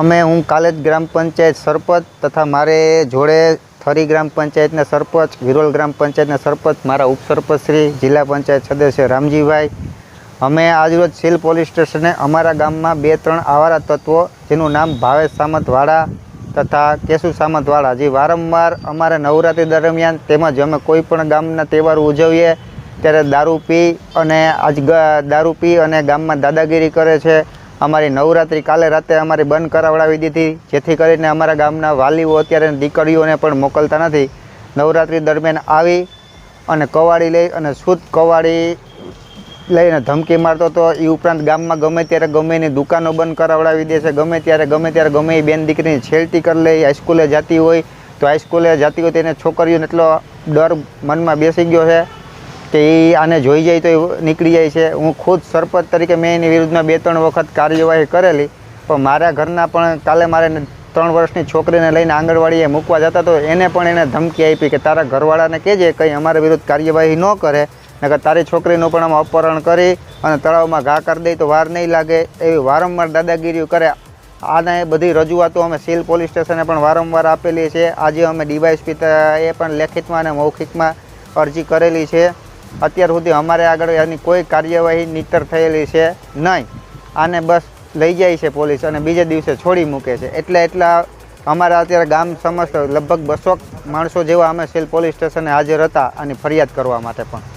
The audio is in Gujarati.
અમે હું કાલેજ ગ્રામ પંચાયત સરપંચ તથા મારે જોડે થરી ગ્રામ પંચાયતના સરપંચ, વિરોલ ગ્રામ પંચાયતના સરપંચ, મારા ઉપસરપંચ શ્રી જિલ્લા પંચાયત સદસ્ય રામજીભાઈ. અમે આજરોજ સિલ પોલીસ સ્ટેશને અમારા ગામમાં બે, ત્રણ આવારા તત્વો જેનું નામ ભાવેશ સામંતવાળા તથા કેશુ સામંતવાળા. જે વારંવાર અમારા નવરાત્રિ દરમિયાન તેમજ અમે કોઈ પણ ગામના તહેવાર ઉજવીએ ત્યારે દારૂ પી અને આજ દારૂ પી અને ગામમાં દાદાગીરી કરે છે. અમારી નવરાત્રિ કાલે રાતે અમારી બંધ કરાવડાવી દીધી. જેથી કરીને અમારા ગામના વાલીઓ અત્યારે દીકરીઓને પણ મોકલતા નથી. નવરાત્રિ દરમિયાન આવી અને કવાડી લઈ અને શુદ્ધ કવાડી લઈને ધમકી મારતો હતો. એ ઉપરાંત ગામમાં ગમે ત્યારે ગમે એની દુકાનો બંધ કરાવડાવી દે છે. ગમે ત્યારે ગમે ત્યારે, ગમે એ બેન દીકરીની છેડતી કરી લે. હાઈસ્કૂલે જતી હોય તો હાઈસ્કૂલે જતી હોય તેને છોકરીઓને એટલો ડર મનમાં બેસી ગયો છે. કે એ આને જોઈ જાય તો એ નીકળી જાય છે. હું ખુદ સરપંચ તરીકે મેં એની વિરુદ્ધમાં બે ત્રણ વખત કાર્યવાહી કરેલી. પણ મારા ઘરના પણ કાલે મારે ત્રણ વર્ષની છોકરીને લઈને આંગણવાડીએ મૂકવા જતા તો એને પણ એને ધમકી આપી કે તારા ઘરવાળાને કહેજે કંઈ અમારા વિરુદ્ધ કાર્યવાહી ન કરે. નકર તારી છોકરીનું પણ આમાં અપહરણ કરી અને તળાવમાં ઘા કરી દઈ તો વાર નહીં લાગે. એવી વારંવાર દાદાગીરીઓ કરે આને બધી રજૂઆતો અમે સીલ પોલીસ સ્ટેશને પણ વારંવાર આપેલી છે. આજે અમે ડીવાયસપી એ પણ લેખિતમાં અને મૌખિકમાં અરજી કરેલી છે. અત્યાર સુધી અમારે આગળ એની કોઈ કાર્યવાહી નીતર થયેલી છે નહીં. આને બસ લઈ જાય છે પોલીસ અને બીજે દિવસે છોડી મૂકે છે. એટલે એટલા અમારા અત્યારે ગામ સમસ્ત લગભગ બસો માણસો જેવા અમે સેલ પોલીસ સ્ટેશને હાજર હતા અને ફરિયાદ કરવા માટે પણ.